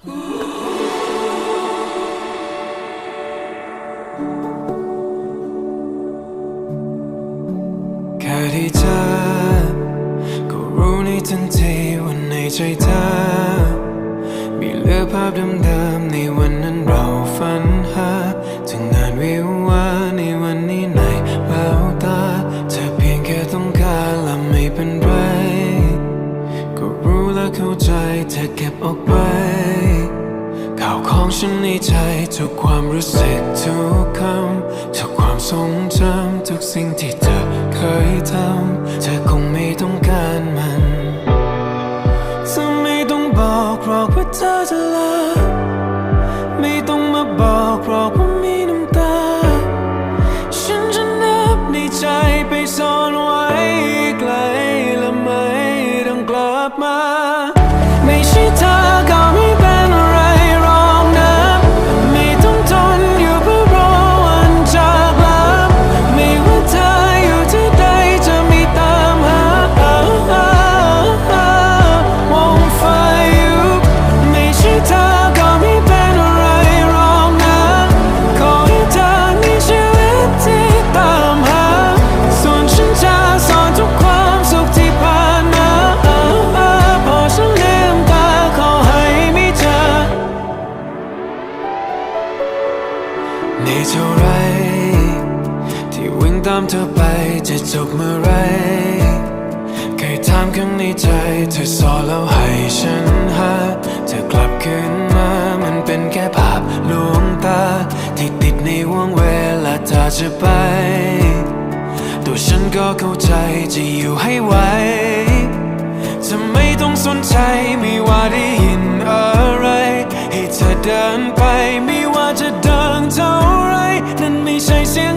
แค่ที่เธอก็รู้ในทันทีว่าในใจเธอ มีเหลือภาพเดิมๆในวันนั้นเราฝัน ฉันในใจทุกความรู้สึกทุกคำทุกความทรงจำทุกสิ่งที่เธอเคยทำเธอคงไม่ต้องการมันเธอไม่ต้องบอกหรอกว่าเธอจะลาไม่ต้องมาบอกหรอกว่ามีน้ำตา ฉันจะนับในใจไปซ่อนไว้ไกลและไม่ต้องกลับมา นเท่าไร ที่วิ่งตามเธอไปจะจบเมื่อไรเคยถามข้างในใจ เธอสอนแล้วให้ฉันหาเธอกลับคืนมา มันเป็นแค่ภาพลวงตา ที่ติดในวงเวลาเธอจะไป ตัวฉันก็เข้าใจจะอยู่ให้ไหวจะไม่ต้องสนใจไม่ว่าได้ยินอะ 谁先